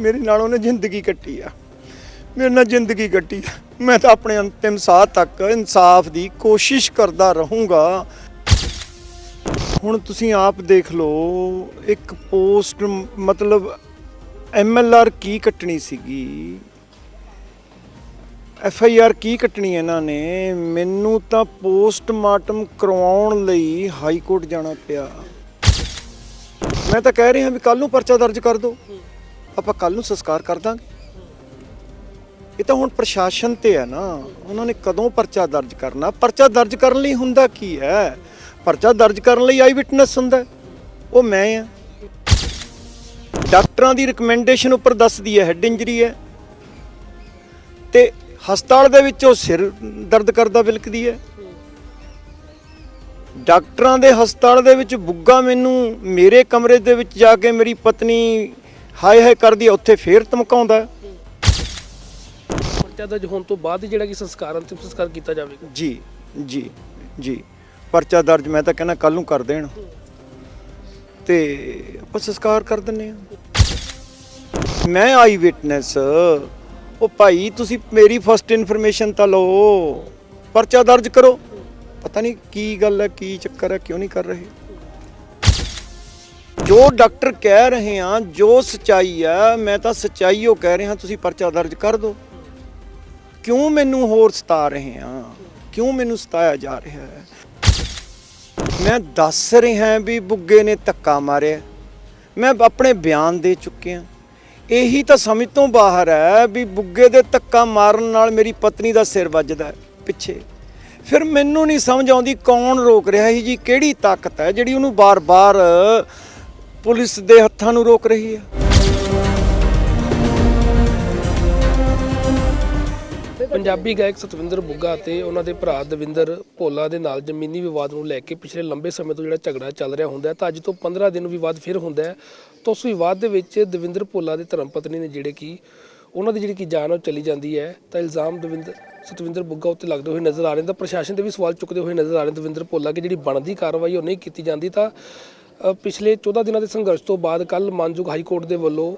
ਮੇਰੇ ਨਾਲ ਉਹਨੇ ਜ਼ਿੰਦਗੀ ਕੱਟੀ ਆ। ਮੇਰੇ ਨਾਲ ਜ਼ਿੰਦਗੀ ਕੱਟੀ ਆ। ਮੈਂ ਤਾਂ ਆਪਣੇ ਅੰਤਿਮ ਸਾਹ ਤੱਕ ਇਨਸਾਫ ਦੀ ਕੋਸ਼ਿਸ਼ ਕਰਦਾ ਰਹੂੰਗਾ। ਹੁਣ ਤੁਸੀਂ ਆਪ ਦੇਖ ਲਓ, ਇੱਕ ਪੋਸਟ ਮਤਲਬ ਐਮਐਲਆਰ ਕੀ ਕੱਟਣੀ ਸੀਗੀ? ਐਫ ਆਈ ਆਰ ਕੀ ਕੱਟਣੀ ਇਹਨਾਂ ਨੇ? ਮੈਨੂੰ ਤਾਂ ਪੋਸਟਮਾਰਟਮ ਕਰਵਾਉਣ ਲਈ ਹਾਈ ਕੋਰਟ ਜਾਣਾ ਪਿਆ। ਮੈਂ ਤਾਂ ਕਹਿ ਰਿਹਾ ਵੀ ਕੱਲ ਨੂੰ ਪਰਚਾ ਦਰਜ ਕਰ ਦਿਓ। ਆਪਾਂ ਕੱਲ ਨੂੰ ਸੰਸਕਾਰ ਕਰ ਦਾਂਗੇ। ਇਹ ਤਾਂ ਹੁਣ ਪ੍ਰਸ਼ਾਸਨ ਤੇ ਹੈ ਨਾ। ਉਹਨਾਂ ਨੇ ਕਦੋਂ ਪਰਚਾ ਦਰਜ ਕਰਨਾ? ਪਰਚਾ ਦਰਜ ਕਰਨ ਲਈ ਹੁੰਦਾ ਕੀ ਹੈ? ਪਰਚਾ ਦਰਜ ਕਰਨ ਲਈ ਆਈ ਵਿਟਨੈਸ ਹੁੰਦਾ ਉਹ ਮੈਂ ਆ ਡਾਕਟਰਾਂ ਦੀ ਰეკਮੈਂਡੇਸ਼ਨ ਉੱਪਰ ਦੱਸਦੀ ਹੈ ਹੈਡ ਇੰਜਰੀ ਹੈ। ਤੇ ਹਸਪਤਾਲ ਦੇ ਵਿੱਚ ਉਹ ਸਿਰ ਦਰਦ ਕਰਦਾ ਬਿਲਕਦੀ ਹੈ। ਡਾਕਟਰਾਂ ਦੇ ਹਸਪਤਾਲ ਦੇ ਵਿੱਚ ਬੁੱਗਾ ਮੈਨੂੰ ਮੇਰੇ ਕਮਰੇ ਦੇ ਵਿੱਚ ਜਾ ਕੇ ਮੇਰੀ ਪਤਨੀ ਹਾਏ ਹਾਏ ਕਰਦੀ ਉੱਥੇ ਫੇਰ ਧਮਕਾਉਂਦਾ। ਹੈ। ਪਰਚਾ ਦਰਜ ਹੋਣ ਤੋਂ ਬਾਅਦ ਹੀ ਜਿਹੜਾ ਕਿ ਸੰਸਕਾਰ ਅੰਤਿਮ ਸੰਸਕਾਰ ਕੀਤਾ ਜਾਵੇਗਾ। ਜੀ ਜੀ ਜੀ। ਪਰਚਾ ਦਰਜ ਮੈਂ ਤਾਂ ਕਹਿੰਦਾ ਕੱਲ ਨੂੰ ਕਰ ਦੇਣ। ਤੇ ਆਪਾਂ ਸੰਸਕਾਰ ਕਰ ਦਿੰਨੇ ਆ ਮੈਂ ਆਈ ਵਿਟਨੈਸ। ਉਹ ਭਾਈ ਤੁਸੀਂ ਮੇਰੀ ਫਸਟ ਇਨਫੋਰਮੇਸ਼ਨ ਤਾਂ ਲਓ। ਪਰਚਾ ਦਰਜ ਕਰੋ। ਪਤਾ ਨਹੀਂ ਕੀ ਗੱਲ ਹੈ ਕੀ ਚੱਕਰ ਹੈ ਕਿਉਂ ਨਹੀਂ ਕਰ ਰਹੇ? ਜੋ ਡਾਕਟਰ ਕਹਿ ਰਹੇ ਆ ਜੋ ਸਚਾਈ ਹੈ ਮੈਂ ਤਾਂ ਸਚਾਈ ਉਹ ਕਹਿ ਰਿਹਾ, ਤੁਸੀਂ ਪਰਚਾ ਦਰਜ ਕਰ ਦਿਓ। ਕਿਉਂ ਮੈਨੂੰ ਹੋਰ ਸਤਾ ਰਹੇ ਆ ਕਿਉਂ ਮੈਨੂੰ ਸਤਾਇਆ ਜਾ ਰਿਹਾ ਹੈ? ਮੈਂ ਦੱਸ ਰਿਹਾ ਵੀ ਬੁੱਗੇ ਨੇ ਧੱਕਾ ਮਾਰਿਆ। ਮੈਂ ਆਪਣੇ ਬਿਆਨ ਦੇ ਚੁੱਕਿਆ ਇਹੀ ਤਾਂ ਸਮਝ ਤੋਂ ਬਾਹਰ ਹੈ ਵੀ ਬੁੱਗੇ ਦੇ ਧੱਕਾ ਮਾਰਨ ਨਾਲ ਮੇਰੀ ਪਤਨੀ ਦਾ ਸਿਰ ਵੱਜਦਾ ਪਿੱਛੇ। ਫਿਰ ਮੈਨੂੰ ਨਹੀਂ ਸਮਝ ਆਉਂਦੀ ਕੌਣ ਰੋਕ ਰਿਹਾ ਹੈ ਜੀ, ਕਿਹੜੀ ਤਾਕਤ ਹੈ ਜਿਹੜੀ ਉਹਨੂੰ ਬਾਰ-ਬਾਰ ਪੁਲਿਸ ਦੇ ਹੱਥਾਂ ਨੂੰ ਰੋਕ ਰਹੀ ਹੈ ਪੰਜਾਬੀ ਗਾਇਕ ਸਤਵਿੰਦਰ ਬੁੱਗਾ ਅਤੇ ਉਹਨਾਂ ਦੇ ਭਰਾ ਦਵਿੰਦਰ ਭੋਲਾ ਦੇ ਨਾਲ ਜ਼ਮੀਨੀ ਵਿਵਾਦ ਨੂੰ ਲੈ ਕੇ ਪਿਛਲੇ ਲੰਬੇ ਸਮੇਂ ਤੋਂ ਜਿਹੜਾ ਝਗੜਾ ਚੱਲ ਰਿਹਾ ਹੁੰਦਾ ਹੈ, ਤਾਂ ਅੱਜ ਤੋਂ 15 ਦਿਨ ਵਿਵਾਦ ਫਿਰ ਹੁੰਦਾ ਹੈ। ਤਾਂ ਉਸ ਵਿਵਾਦ ਦੇ ਵਿੱਚ ਦਵਿੰਦਰ ਭੋਲਾ ਦੇ ਧਰਮ ਪਤਨੀ ਨੇ ਜਿਹੜੇ ਕਿ ਉਹਨਾਂ ਦੀ ਜਿਹੜੀ ਕਿ ਜਾਨ ਉਹ ਚਲੀ ਜਾਂਦੀ ਹੈ। ਤਾਂ ਇਲਜ਼ਾਮ ਦਵਿੰਦਰ, ਸਤਵਿੰਦਰ ਬੁੱਗਾ ਉੱਤੇ ਲੱਗਦੇ ਹੋਏ ਨਜ਼ਰ ਆ ਰਹੇ ਨੇ। ਤਾਂ ਪ੍ਰਸ਼ਾਸਨ ਦੇ ਵੀ ਸਵਾਲ ਚੁੱਕਦੇ ਹੋਏ ਨਜ਼ਰ ਆ ਰਹੇ ਦਵਿੰਦਰ ਭੋਲਾ ਕਿ ਜਿਹੜੀ ਬਣਦੀ ਕਾਰਵਾਈ ਉਹ ਨਹੀਂ ਕੀਤੀ ਜਾਂਦੀ, ਤਾਂ ਪਿਛਲੇ 14 ਦਿਨਾਂ ਦੇ ਸੰਘਰਸ਼ ਤੋਂ ਬਾਅਦ ਕੱਲ ਮਾਨਯੋਗ ਹਾਈ ਕੋਰਟ ਦੇ ਵੱਲੋਂ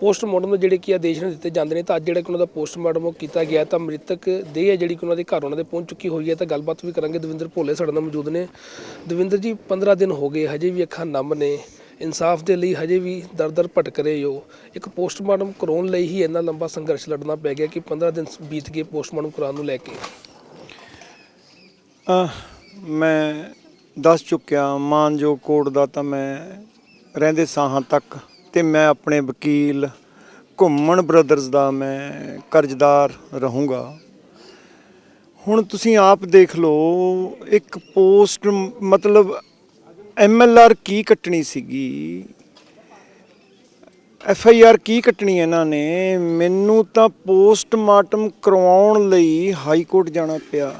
ਪੋਸਟਮਾਰਟਮ ਦੇ ਜਿਹੜੇ ਕਿ ਆਦੇਸ਼ ਨੇ ਦਿੱਤੇ ਜਾਂਦੇ ਨੇ, ਤਾਂ ਅੱਜ ਜਿਹੜਾ ਕਿ ਉਹਨਾਂ ਦਾ ਪੋਸਟਮਾਰਟਮ ਉਹ ਕੀਤਾ ਗਿਆ ਤਾਂ ਮ੍ਰਿਤਕ ਦੇਹ ਹੈ ਜਿਹੜੀ ਕਿ ਉਹਨਾਂ ਦੇ ਘਰ ਉਹਨਾਂ ਦੇ ਪਹੁੰਚ ਚੁੱਕੀ ਹੋਈ ਹੈ, ਤਾਂ ਗੱਲਬਾਤ ਵੀ ਕਰਾਂਗੇ। ਦਵਿੰਦਰ ਭੋਲੇ ਸਾਡੇ ਨਾਲ ਮੌਜੂਦ ਨੇ। ਦਵਿੰਦਰ ਜੀ 15 ਦਿਨ ਹੋ ਗਏ, ਹਜੇ ਵੀ ਅੱਖਾਂ ਨਮ ਨੇ। ਇਨਸਾਫ ਦੇ ਲਈ ਹਜੇ ਵੀ ਦਰ-ਦਰ ਭਟਕ ਰਹੇ ਹੋ। ਇੱਕ ਪੋਸਟਮਾਰਟਮ ਕਰਾਉਣ ਲਈ ਹੀ ਇੰਨਾ ਲੰਬਾ ਸੰਘਰਸ਼ ਲੜਨਾ ਪੈ ਗਿਆ ਕਿ 15 ਦਿਨ ਬੀਤ ਗਏ ਪੋਸਟਮਾਰਟਮ ਕਰਾਉਣ ਨੂੰ ਲੈ ਕੇ। ਮੈਂ ਦੱਸ ਚੁੱਕਿਆ, ਮਾਨਯੋਗ ਕੋਰਟ ਦਾ ਤਾਂ ਮੈਂ ਰਹਿੰਦੇ ਸਾਹਾਂ ਤੱਕ ਤੇ ਮੈਂ ਆਪਣੇ ਵਕੀਲ ਘੁੰਮਣ ਬ੍ਰਦਰਜ਼ ਦਾ ਮੈਂ ਕਰਜ਼ਦਾਰ ਰਹੂੰਗਾ। ਹੁਣ ਤੁਸੀਂ ਆਪ ਦੇਖ ਲਓ, ਇੱਕ ਪੋਸਟ ਮਤਲਬ ਐਮਐਲਆਰ ਕੀ ਕੱਟਣੀ ਸੀਗੀ? ਐਫ ਆਈ ਆਰ ਕੀ ਕੱਟਣੀ ਇਹਨਾਂ ਨੇ? ਮੈਨੂੰ ਤਾਂ ਪੋਸਟਮਾਰਟਮ ਕਰਵਾਉਣ ਲਈ ਹਾਈ ਕੋਰਟ ਜਾਣਾ ਪਿਆ।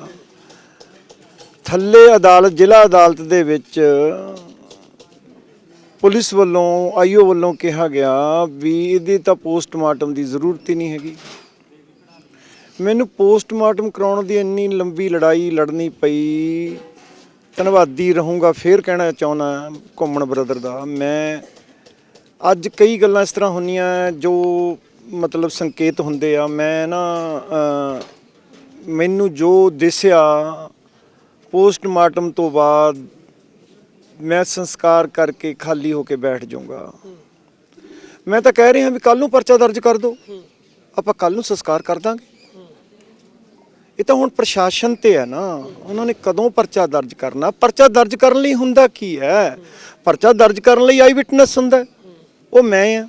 ਥੱਲੇ ਅਦਾਲਤ, ਜ਼ਿਲ੍ਹਾ ਅਦਾਲਤ ਦੇ ਵਿੱਚ ਪੁਲਿਸ ਵੱਲੋਂ ਆਈਓ ਵੱਲੋਂ ਕਿਹਾ ਗਿਆ ਵੀ ਇਹਦੀ ਤਾਂ ਪੋਸਟਮਾਰਟਮ ਦੀ ਜ਼ਰੂਰਤ ਹੀ ਨਹੀਂ ਹੈਗੀ। ਮੈਨੂੰ ਪੋਸਟਮਾਰਟਮ ਕਰਾਉਣ ਦੀ ਇੰਨੀ ਲੰਬੀ ਲੜਾਈ ਲੜਨੀ ਪਈ। ਧੰਨਵਾਦੀ ਰਹੂੰਗਾ, ਫੇਰ ਕਹਿਣਾ ਚਾਹੁੰਦਾ ਘੁੰਮਣ ਬ੍ਰਦਰ ਦਾ। ਮੈਂ ਅੱਜ ਕਈ ਗੱਲਾਂ ਇਸ ਤਰ੍ਹਾਂ ਹੁੰਦੀਆਂ ਜੋ ਮਤਲਬ ਸੰਕੇਤ ਹੁੰਦੇ ਆ। ਮੈਂ ਨਾ ਮੈਨੂੰ ਜੋ ਦਿਸਿਆ ਪੋਸਟਮਾਰਟਮ ਤੋਂ ਬਾਅਦ ਮੈਂ ਸੰਸਕਾਰ ਕਰਕੇ ਖਾਲੀ ਹੋ ਕੇ ਬੈਠ ਜਾਊਂਗਾ। ਮੈਂ ਤਾਂ ਕਹਿ ਰਿਹਾ ਵੀ ਕੱਲ ਨੂੰ ਪਰਚਾ ਦਰਜ ਕਰ ਦਿਓ। ਆਪਾਂ ਕੱਲ ਨੂੰ ਸੰਸਕਾਰ ਕਰ ਦਾਂਗੇ। ਇਹ ਤਾਂ ਹੁਣ ਪ੍ਰਸ਼ਾਸਨ ਤੇ ਹੈ ਨਾ। ਉਹਨਾਂ ਨੇ ਕਦੋਂ ਪਰਚਾ ਦਰਜ ਕਰਨਾ? ਪਰਚਾ ਦਰਜ ਕਰਨ ਲਈ ਹੁੰਦਾ ਕੀ ਹੈ? ਪਰਚਾ ਦਰਜ ਕਰਨ ਲਈ ਆਈ ਵਿਟਨੈਸ ਹੁੰਦਾ ਉਹ ਮੈਂ ਆ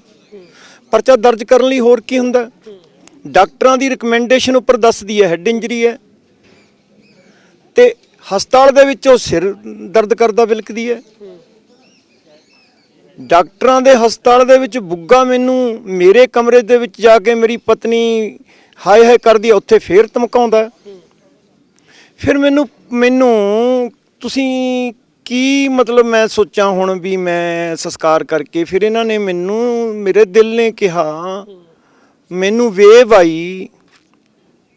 ਪਰਚਾ ਦਰਜ ਕਰਨ ਲਈ ਹੋਰ ਕੀ ਹੁੰਦਾ ਡਾਕਟਰਾਂ ਦੀ ਰეკਮੈਂਡੇਸ਼ਨ ਉੱਪਰ ਦੱਸਦੀ ਹੈ ਹੈਡ ਇੰਜਰੀ ਹੈ। ਤੇ ਹਸਪਤਾਲ ਦੇ ਵਿੱਚ ਉਹ ਸਿਰ ਦਰਦ ਕਰਦਾ ਬਿਲਕਦੀ ਹੈ। ਡਾਕਟਰਾਂ ਦੇ ਹਸਪਤਾਲ ਦੇ ਵਿੱਚ ਬੁੱਗਾ ਮੈਨੂੰ ਮੇਰੇ ਕਮਰੇ ਦੇ ਵਿੱਚ ਜਾ ਕੇ ਮੇਰੀ ਪਤਨੀ ਹਾਏ ਹਾਏ ਕਰਦੀ ਉੱਥੇ ਫੇਰ ਧਮਕਾਉਂਦਾ ਫਿਰ ਮੈਨੂੰ ਮੈਨੂੰ ਤੁਸੀਂ ਕੀ ਮਤਲਬ ਮੈਂ ਸੋਚਾਂ ਹੁਣ ਵੀ ਮੈਂ ਸੰਸਕਾਰ ਕਰਕੇ ਫਿਰ ਇਹਨਾਂ ਨੇ ਮੈਨੂੰ, ਮੇਰੇ ਦਿਲ ਨੇ ਕਿਹਾ, ਮੈਨੂੰ ਵੇਵ ਆਈ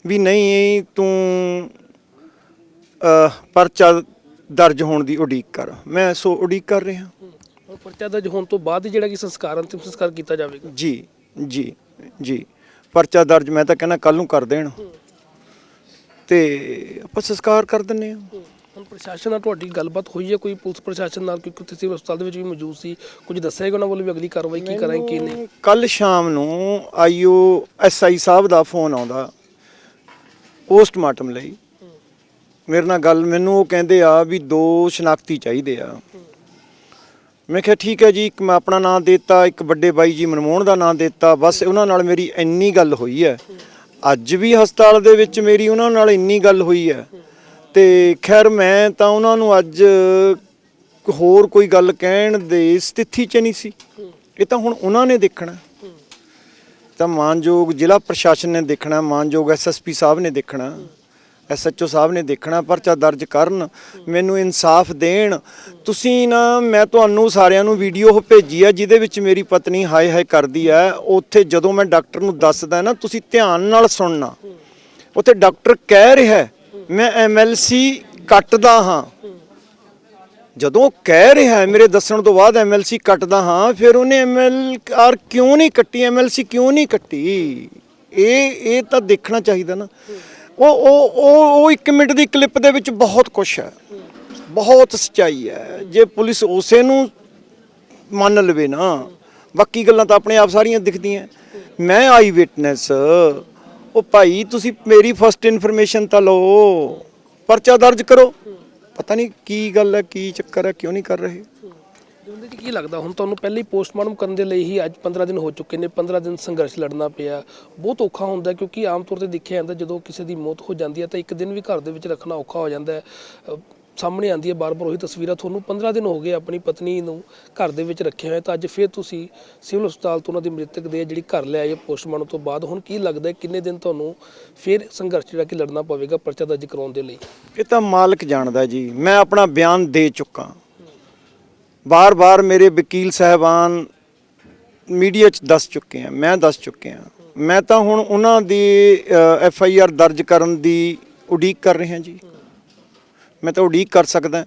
ਵੀ ਨਹੀਂ, ਤੂੰ ਪਰਚਾ ਦਰਜ ਹੋਣ ਦੀ ਉਡੀਕ ਕਰ। ਮੈਂ ਸੋ ਉਡੀਕ ਕਰ ਰਿਹਾ। ਔਰ ਪਰਚਾ ਦਰਜ ਹੋਣ ਤੋਂ ਬਾਅਦ ਜਿਹੜਾ ਕਿ ਸੰਸਕਾਰ ਅੰਤਿਮ ਸੰਸਕਾਰ ਕੀਤਾ ਜਾਵੇਗਾ। ਜੀ ਜੀ ਜੀ। ਪਰਚਾ ਦਰਜ ਮੈਂ ਤਾਂ ਕਹਿੰਦਾ ਕੱਲ ਨੂੰ ਕਰ ਦੇਣ। ਤੇ ਆਪਾਂ ਸੰਸਕਾਰ ਕਰ ਦਿੰਨੇ ਆ ਹੁਣ ਪ੍ਰਸ਼ਾਸਨ ਨਾਲ ਤੁਹਾਡੀ ਗੱਲਬਾਤ ਹੋਈ ਹੈ? ਕੋਈ ਪੁਲਿਸ ਪ੍ਰਸ਼ਾਸਨ ਨਾਲ ਕਿਉਂਕਿ ਤੁਸੀਂ ਹਸਪਤਾਲ ਦੇ ਵਿੱਚ ਵੀ ਮੌਜੂਦ ਸੀ। ਕੁਝ ਦੱਸਿਆ ਕਿ ਉਹਨਾਂ ਵੱਲੋਂ ਵੀ ਅਗਲੀ ਕਾਰਵਾਈ ਕੀ ਕਰਾਂਗੇ ਕੀ ਨਹੀਂ? ਕੱਲ ਸ਼ਾਮ ਨੂੰ ਆਈਓ ਐਸਆਈ ਸਾਹਿਬ ਦਾ ਫੋਨ ਆਉਂਦਾ। ਪੋਸਟਮਾਰਟਮ ਲਈ। ਮੇਰੇ ਨਾਲ ਗੱਲ, ਮੈਨੂੰ ਉਹ ਕਹਿੰਦੇ ਆ ਵੀ ਦੋ ਸ਼ਨਾਖਤੀ ਚਾਹੀਦੇ ਆ। ਮੈਂ ਕਿਹਾ, ਠੀਕ ਹੈ ਜੀ, ਇੱਕ ਮੈਂ ਆਪਣਾ ਨਾਮ ਦਿੱਤਾ, ਇੱਕ ਵੱਡੇ ਬਾਈ ਜੀ ਮਨਮੋਹਨ ਦਾ ਨਾਮ ਦਿੱਤਾ, ਬਸ ਉਹਨਾਂ ਨਾਲ ਮੇਰੀ ਇੰਨੀ ਗੱਲ ਹੋਈ ਹੈ। ਅੱਜ ਵੀ ਹਸਪਤਾਲ ਦੇ ਵਿੱਚ ਮੇਰੀ ਉਹਨਾਂ ਨਾਲ ਇੰਨੀ ਗੱਲ ਹੋਈ ਹੈ। ਤੇ ਖੈਰ, ਮੈਂ ਤਾਂ ਉਹਨਾਂ ਨੂੰ ਅੱਜ ਹੋਰ ਕੋਈ ਗੱਲ ਕਹਿਣ ਦੇ ਸਥਿਤੀ 'ਚ ਨਹੀਂ ਸੀ। ਇਹ ਤਾਂ ਹੁਣ ਉਹਨਾਂ ਨੇ ਦੇਖਣਾ। ਤਾਂ ਮਾਨਯੋਗ ਜ਼ਿਲ੍ਹਾ ਪ੍ਰਸ਼ਾਸਨ ਨੇ ਦੇਖਣਾ, ਮਾਨਯੋਗ ਐਸਐਸਪੀ ਸਾਹਿਬ ਨੇ ਦੇਖਣਾ। ਐਸਐਚਓ ਸਾਹਿਬ ਨੇ ਦੇਖਣਾ ਪਰਚਾ ਦਰਜ ਕਰਨ ਮੈਨੂੰ ਇਨਸਾਫ ਦੇਣ। ਤੁਸੀਂ ਨਾ ਮੈਂ ਤੁਹਾਨੂੰ ਸਾਰਿਆਂ ਨੂੰ ਵੀਡੀਓ ਭੇਜੀ ਆ ਜਿਹਦੇ ਵਿੱਚ ਮੇਰੀ ਪਤਨੀ ਹਾਏ ਹਾਏ ਕਰਦੀ ਆ। ਉੱਥੇ ਜਦੋਂ ਮੈਂ ਡਾਕਟਰ ਨੂੰ ਦੱਸਦਾ ਨਾ ਤੁਸੀਂ ਧਿਆਨ ਨਾਲ ਸੁਣਨਾ। ਉੱਥੇ ਡਾਕਟਰ ਕਹਿ ਰਿਹਾ ਹੈ, ਮੈਂ ਐਮਐਲਸੀ ਕੱਟਦਾ ਹਾਂ। ਜਦੋਂ ਉਹ ਕਹਿ ਰਿਹਾ ਮੇਰੇ ਦੱਸਣ ਤੋਂ ਬਾਅਦ ਐਮਐਲਸੀ ਕੱਟਦਾ ਹਾਂ ਫਿਰ ਉਹਨੇ ਐਮਐਲਆਰ ਕਿਉਂ ਨਹੀਂ ਕੱਟੀ? ਐਮਐਲਸੀ ਕਿਉਂ ਨਹੀਂ ਕੱਟੀ? ਇਹ ਇਹ ਤਾਂ ਦੇਖਣਾ ਚਾਹੀਦਾ ਨਾ। ਉਹ ਉਹ ਉਹ ਉਹ 1 ਮਿੰਟ ਦੀ ਕਲਿੱਪ ਦੇ ਵਿੱਚ ਬਹੁਤ ਕੁਝ ਹੈ। ਬਹੁਤ ਸਚਾਈ ਹੈ। ਜੇ ਪੁਲਿਸ ਉਸੇ ਨੂੰ ਮੰਨ ਲਵੇ ਨਾ, ਬਾਕੀ ਗੱਲਾਂ ਤਾਂ ਆਪਣੇ ਆਪ ਸਾਰੀਆਂ ਦਿਖਦੀਆਂ। ਮੈਂ ਆਈ ਵਿਟਨੈਸ। ਉਹ ਭਾਈ, ਤੁਸੀਂ ਮੇਰੀ ਫਸਟ ਇਨਫੋਰਮੇਸ਼ਨ ਤਾਂ ਲਓ। ਪਰਚਾ ਦਰਜ ਕਰੋ। ਪਤਾ ਨਹੀਂ ਕੀ ਗੱਲ ਹੈ, ਕੀ ਚੱਕਰ ਹੈ, ਕਿਉਂ ਨਹੀਂ ਕਰ ਰਹੇ? ਜੀ ਕੀ ਲੱਗਦਾ? ਹੁਣ ਤੁਹਾਨੂੰ ਪਹਿਲੇ ਹੀ ਪੋਸਟਮਾਰਟਮ ਕਰਨ ਦੇ ਲਈ ਹੀ ਅੱਜ 15 ਦਿਨ ਹੋ ਚੁੱਕੇ ਨੇ। 15 ਦਿਨ ਸੰਘਰਸ਼ ਲੜਨਾ ਪਿਆ। ਬਹੁਤ ਔਖਾ ਹੁੰਦਾ ਕਿਉਂਕਿ ਆਮ ਤੌਰ ਤੇ ਦੇਖਿਆ ਜਾਂਦਾ ਜਦੋਂ ਕਿਸੇ ਦੀ ਮੌਤ ਹੋ ਜਾਂਦੀ ਹੈ ਤਾਂ ਇੱਕ ਦਿਨ ਵੀ ਘਰ ਦੇ ਵਿੱਚ ਰੱਖਣਾ ਔਖਾ ਹੋ ਜਾਂਦਾ ਹੈ। ਸਾਹਮਣੇ ਆਉਂਦੀ ਹੈ ਬਾਰ-ਬਾਰ ਉਹੀ ਤਸਵੀਰਾਂ। ਤੁਹਾਨੂੰ 15 ਦਿਨ ਹੋ ਗਏ ਆਪਣੀ ਪਤਨੀ ਨੂੰ ਘਰ ਦੇ ਵਿੱਚ ਰੱਖਿਆ ਹੋਇਆ ਤਾਂ ਅੱਜ ਫਿਰ ਤੁਸੀਂ ਸਿਵਲ ਹਸਪਤਾਲ ਤੋਂ ਉਹਨਾਂ ਦੀ ਮ੍ਰਿਤਕ ਦੇ ਜਿਹੜੀ ਘਰ ਲੈ ਆਏ ਪੋਸਟਮਾਰਟਮ ਤੋਂ ਬਾਅਦ। ਹੁਣ ਕੀ ਲੱਗਦਾ ਕਿੰਨੇ ਦਿਨ ਤੁਹਾਨੂੰ ਫਿਰ ਸੰਘਰਸ਼ ਜਿਹੜਾ ਕਿ ਲੜਨਾ ਪਵੇਗਾ ਪਰਚਾ ਦਰਜ ਕਰਾਉਣ ਦੇ ਲਈ? ਇਹ ਤਾਂ ਮਾਲਕ ਜਾਣਦਾ ਜੀ। ਮੈਂ ਆਪਣਾ ਬਿਆਨ ਦੇ ਚੁੱਕਾ। ਵਾਰ ਵਾਰ ਮੇਰੇ ਵਕੀਲ ਸਾਹਿਬਾਨ ਮੀਡੀਆ 'ਚ ਦੱਸ ਚੁੱਕੇ ਆ, ਮੈਂ ਦੱਸ ਚੁੱਕਿਆ ਮੈਂ ਤਾਂ ਹੁਣ ਉਹਨਾਂ ਦੀ ਐਫ ਆਈ ਆਰ ਦਰਜ ਕਰਨ ਦੀ ਉਡੀਕ ਕਰ ਰਿਹਾ ਜੀ। ਮੈਂ ਤਾਂ ਉਡੀਕ ਕਰ ਸਕਦਾ।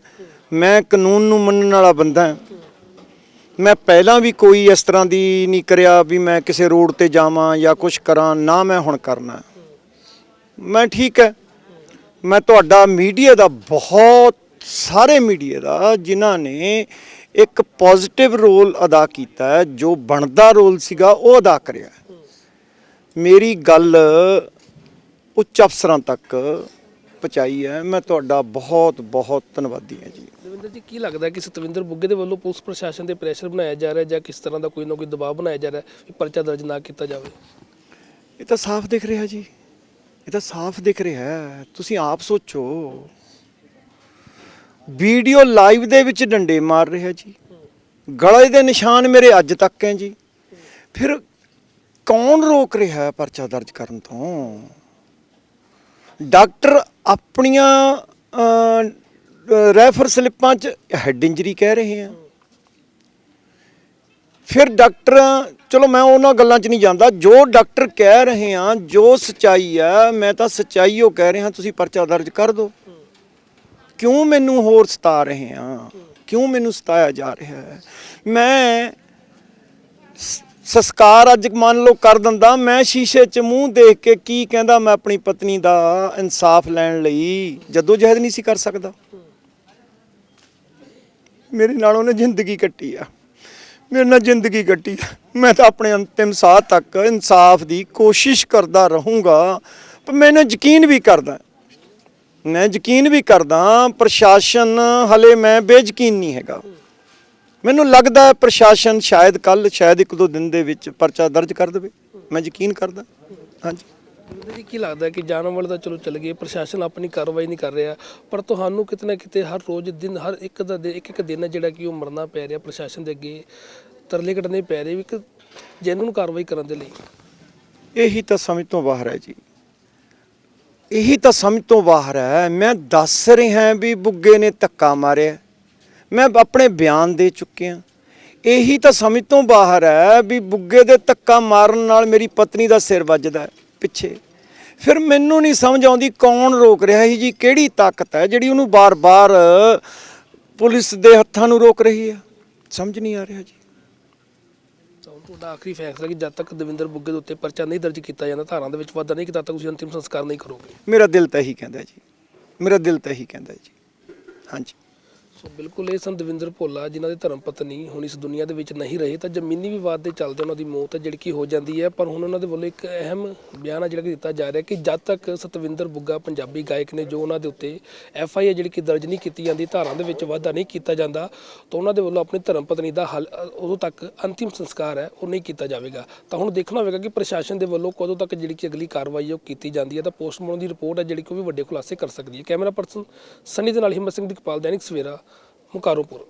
ਮੈਂ ਕਾਨੂੰਨ ਨੂੰ ਮੰਨਣ ਵਾਲਾ ਬੰਦਾ ਹਾਂ। ਮੈਂ ਪਹਿਲਾਂ ਵੀ ਕੋਈ ਇਸ ਤਰ੍ਹਾਂ ਦੀ ਨਹੀਂ ਕਰਿਆ ਵੀ ਮੈਂ ਕਿਸੇ ਰੋਡ ਤੇ ਜਾਵਾਂ ਜਾਂ ਕੁਝ ਕਰਾਂ, ਨਾ ਮੈਂ ਹੁਣ ਕਰਨਾ। ਮੈਂ ਠੀਕ ਹੈ। ਮੈਂ ਤੁਹਾਡਾ ਮੀਡੀਆ ਦਾ ਬਹੁਤ ਸਾਰੇ ਮੀਡੀਆ ਦਾ ਜਿਨ੍ਹਾਂ ਨੇ ਇੱਕ ਪੋਜ਼ਿਟਿਵ ਰੋਲ ਅਦਾ ਕੀਤਾ ਹੈ ਜੋ ਬਣਦਾ ਰੋਲ ਸੀਗਾ ਉਹ ਅਦਾ ਕਰਿਆ। ਮੇਰੀ ਗੱਲ ਉੱਚ ਅਫਸਰਾਂ ਤੱਕ ਪਹੁੰਚਾਈ ਹੈ। ਮੈਂ ਤੁਹਾਡਾ ਬਹੁਤ ਬਹੁਤ ਧੰਨਵਾਦੀ ਹਾਂ ਜੀ। ਦਵਿੰਦਰ ਜੀ ਕੀ ਲੱਗਦਾ ਹੈ ਕਿ ਸਤਵਿੰਦਰ ਬੁੱਗੇ ਦੇ ਵੱਲੋਂ ਪੁਲਿਸ ਪ੍ਰਸ਼ਾਸਨ ਤੇ ਪ੍ਰੈਸ਼ਰ ਬਣਾਇਆ ਜਾ ਰਿਹਾ ਜਾਂ ਕਿਸ ਤਰ੍ਹਾਂ ਦਾ ਕੋਈ ਨਾ ਕੋਈ ਦਬਾਅ ਬਣਾਇਆ ਜਾ ਰਿਹਾ ਵੀ ਪਰਚਾ ਦਰਜ ਨਾ ਕੀਤਾ ਜਾਵੇ? ਇਹ ਤਾਂ ਸਾਫ਼ ਦਿਖ ਰਿਹਾ ਜੀ। ਇਹ ਤਾਂ ਸਾਫ਼ ਦਿਖ ਰਿਹਾ ਤੁਸੀਂ ਆਪ ਸੋਚੋ। ਵੀਡੀਓ ਲਾਈਵ ਦੇ ਵਿੱਚ ਡੰਡੇ ਮਾਰ ਰਿਹਾ ਜੀ। ਗਲੇ ਦੇ ਨਿਸ਼ਾਨ ਮੇਰੇ ਅੱਜ ਤੱਕ ਹੈ ਜੀ। ਫਿਰ ਕੌਣ ਰੋਕ ਰਿਹਾ ਹੈ ਪਰਚਾ ਦਰਜ ਕਰਨ ਤੋਂ? ਡਾਕਟਰ ਆਪਣੀਆਂ ਰੈਫਰ ਸਲਿੱਪਾਂ 'ਚ ਹੈਡ ਇੰਜਰੀ ਕਹਿ ਰਹੇ ਆ। ਫਿਰ ਡਾਕਟਰ, ਚਲੋ ਮੈਂ ਉਹਨਾਂ ਗੱਲਾਂ 'ਚ ਨਹੀਂ ਜਾਂਦਾ। ਜੋ ਡਾਕਟਰ ਕਹਿ ਰਹੇ ਆ, ਜੋ ਸਚਾਈ ਆ, ਮੈਂ ਤਾਂ ਸਚਾਈ ਉਹ ਕਹਿ ਰਿਹਾ, ਤੁਸੀਂ ਪਰਚਾ ਦਰਜ ਕਰ ਦਿਓ। ਕਿਉਂ ਮੈਨੂੰ ਹੋਰ ਸਤਾ ਰਹੇ ਆ? ਕਿਉਂ ਮੈਨੂੰ ਸਤਾਇਆ ਜਾ ਰਿਹਾ ਹੈ? ਮੈਂ ਸੰਸਕਾਰ ਅੱਜ ਮੰਨ ਲਓ ਕਰ ਦਿੰਦਾ, ਮੈਂ ਸ਼ੀਸ਼ੇ 'ਚ ਮੂੰਹ ਦੇਖ ਕੇ ਕੀ ਕਹਿੰਦਾ ਮੈਂ ਆਪਣੀ ਪਤਨੀ ਦਾ ਇਨਸਾਫ ਲੈਣ ਲਈ? ਜਦੋਂ ਜਹਿਦ ਨਹੀਂ ਸੀ ਕਰ ਸਕਦਾ। ਮੇਰੇ ਨਾਲ ਉਹਨੇ ਜ਼ਿੰਦਗੀ ਕੱਟੀ ਆ। ਮੇਰੇ ਨਾਲ ਜ਼ਿੰਦਗੀ ਕੱਟੀ ਆ। ਮੈਂ ਤਾਂ ਆਪਣੇ ਅੰਤਿਮ ਸਾਹ ਤੱਕ ਇਨਸਾਫ ਦੀ ਕੋਸ਼ਿਸ਼ ਕਰਦਾ ਰਹੂੰਗਾ, ਪਰ ਮੈਨੂੰ ਯਕੀਨ ਵੀ ਕਰਦਾ। ਮੈਂ ਯਕੀਨ ਵੀ ਕਰਦਾ ਪ੍ਰਸ਼ਾਸਨ ਹਲੇ ਮੈਂ ਬੇਯਕੀਨ ਨਹੀਂ ਹੈਗਾ। ਮੈਨੂੰ ਲੱਗਦਾ ਹੈ ਪ੍ਰਸ਼ਾਸਨ ਸ਼ਾਇਦ ਕੱਲ ਸ਼ਾਇਦ ਇੱਕ ਦੋ ਦਿਨ ਦੇ ਵਿੱਚ ਪਰਚਾ ਦਰਜ ਕਰ ਦੇਵੇ। ਮੈਂ ਯਕੀਨ ਕਰਦਾ। ਹਾਂਜੀ। ਜੀ ਕੀ ਲੱਗਦਾ ਕਿ ਵਾਲੇ ਤਾਂ ਚਲੋ ਚੱਲ ਗਏ ਪ੍ਰਸ਼ਾਸਨ ਆਪਣੀ ਕਾਰਵਾਈ ਨਹੀਂ ਕਰ ਰਿਹਾ ਪਰ ਤੁਹਾਨੂੰ ਕਿਤੇ ਨਾ ਕਿਤੇ ਹਰ ਰੋਜ਼ ਦਿਨ ਹਰ ਇੱਕ ਦਾ ਇੱਕ ਇੱਕ ਦਿਨ ਜਿਹੜਾ ਕਿ ਉਹ ਮਰਨਾ ਪੈ ਰਿਹਾ ਪ੍ਰਸ਼ਾਸਨ ਦੇ ਅੱਗੇ ਤਰਲੇ ਕੱਢਣੇ ਪੈ ਰਹੇ ਵੀ ਇੱਕ ਜੈਨੂਨ ਕਾਰਵਾਈ ਕਰਨ ਦੇ ਲਈ। ਇਹੀ ਤਾਂ ਸਮਝ ਤੋਂ ਬਾਹਰ ਹੈ ਜੀ। ਇਹੀ ਤਾਂ ਸਮਝ ਤੋਂ ਬਾਹਰ ਹੈ, ਮੈਂ ਦੱਸ ਰਿਹਾ ਵੀ ਬੁੱਗੇ ਨੇ ਧੱਕਾ ਮਾਰਿਆ। ਮੈਂ ਆਪਣੇ ਬਿਆਨ ਦੇ ਚੁੱਕਿਆ ਇਹੀ ਤਾਂ ਸਮਝ ਤੋਂ ਬਾਹਰ ਹੈ ਵੀ ਬੁੱਗੇ ਦੇ ਧੱਕਾ ਮਾਰਨ ਨਾਲ ਮੇਰੀ ਪਤਨੀ ਦਾ ਸਿਰ ਵੱਜਦਾ ਪਿੱਛੇ। ਫਿਰ ਮੈਨੂੰ ਨਹੀਂ ਸਮਝ ਆਉਂਦੀ ਕੌਣ ਰੋਕ ਰਿਹਾ ਹੈ ਜੀ, ਕਿਹੜੀ ਤਾਕਤ ਹੈ ਜਿਹੜੀ ਉਹਨੂੰ ਬਾਰ-ਬਾਰ ਪੁਲਿਸ ਦੇ ਹੱਥਾਂ ਨੂੰ ਰੋਕ ਰਹੀ ਹੈ। ਸਮਝ ਨਹੀਂ ਆ ਰਿਹਾ ਜੀ। ਤੁਹਾਡਾ ਆਖਰੀ ਫੈਸਲਾ ਕਿ ਜਦ ਤੱਕ ਦਵਿੰਦਰ ਬੁੱਗੇ ਦੇ ਉੱਤੇ ਪਰਚਾ ਨਹੀਂ ਦਰਜ ਕੀਤਾ ਜਾਂਦਾ, ਧਾਰਾਂ ਦੇ ਵਿੱਚ ਵਾਧਾ ਨਹੀਂ ਕੀਤਾ ਤੱਕ ਤੁਸੀਂ ਅੰਤਿਮ ਸੰਸਕਾਰ ਨਹੀਂ ਕਰੋਗੇ? ਮੇਰਾ ਦਿਲ ਤਾਂ ਇਹੀ ਕਹਿੰਦਾ ਜੀ। ਮੇਰਾ ਦਿਲ ਤਾਂ ਇਹੀ ਕਹਿੰਦਾ ਜੀ। ਹਾਂਜੀ। ਸੋ ਬਿਲਕੁਲ ਇਹ ਸਨ ਦਵਿੰਦਰ ਭੋਲਾ, ਜਿਨ੍ਹਾਂ ਦੇ ਧਰਮ ਪਤਨੀ ਹੁਣ ਇਸ ਦੁਨੀਆ ਦੇ ਵਿੱਚ ਨਹੀਂ ਰਹੇ, ਤਾਂ ਜ਼ਮੀਨੀ ਵਿਵਾਦ ਦੇ ਚੱਲਦੇ ਉਹਨਾਂ ਦੀ ਮੌਤ ਹੈ ਜਿਹੜੀ ਕਿ ਹੋ ਜਾਂਦੀ ਹੈ। ਪਰ ਹੁਣ ਉਹਨਾਂ ਦੇ ਵੱਲੋਂ ਇੱਕ ਅਹਿਮ ਬਿਆਨ ਆ ਜਿਹੜਾ ਕਿ ਦਿੱਤਾ ਜਾ ਰਿਹਾ ਕਿ ਜਦ ਤੱਕ ਸਤਵਿੰਦਰ ਬੁੱਗਾ ਪੰਜਾਬੀ ਗਾਇਕ ਨੇ, ਜੋ ਉਹਨਾਂ ਦੇ ਉੱਤੇ ਐਫ ਆਈ ਆਰ ਜਿਹੜੀ ਕਿ ਦਰਜ ਨਹੀਂ ਕੀਤੀ ਜਾਂਦੀ, ਧਾਰਾਂ ਦੇ ਵਿੱਚ ਵਾਧਾ ਨਹੀਂ ਕੀਤਾ ਜਾਂਦਾ, ਤਾਂ ਉਹਨਾਂ ਦੇ ਵੱਲੋਂ ਆਪਣੀ ਧਰਮ ਪਤਨੀ ਦਾ ਹੱਲ ਉਦੋਂ ਤੱਕ ਅੰਤਿਮ ਸੰਸਕਾਰ ਹੈ, ਉਹ ਨਹੀਂ ਕੀਤਾ ਜਾਵੇਗਾ। ਤਾਂ ਹੁਣ ਦੇਖਣਾ ਹੋਵੇਗਾ ਕਿ ਪ੍ਰਸ਼ਾਸਨ ਦੇ ਵੱਲੋਂ ਕਦੋਂ ਤੱਕ ਜਿਹੜੀ ਕਿ ਅਗਲੀ ਕਾਰਵਾਈ ਹੈ ਉਹ ਕੀਤੀ ਜਾਂਦੀ ਹੈ, ਤਾਂ ਪੋਸਟਮਾਰਟਮ ਦੀ ਰਿਪੋਰਟ ਹੈ ਜਿਹੜੀ ਕਿ ਉਹ ਵੀ ਵੱਡੇ ਖੁਲਾਸੇ ਕਰ ਸਕਦੀ ਹੈ। ਕੈਮਰਾ ਪਰਸਨ ਸਨੀ ਦੇ ਨਾਲ ਹਿੰਮਤ ਸਿੰਘ ਦਿਕਪਾਲ ਦੈਨਿਕ ਸਵੇਰਾ Mukarupur.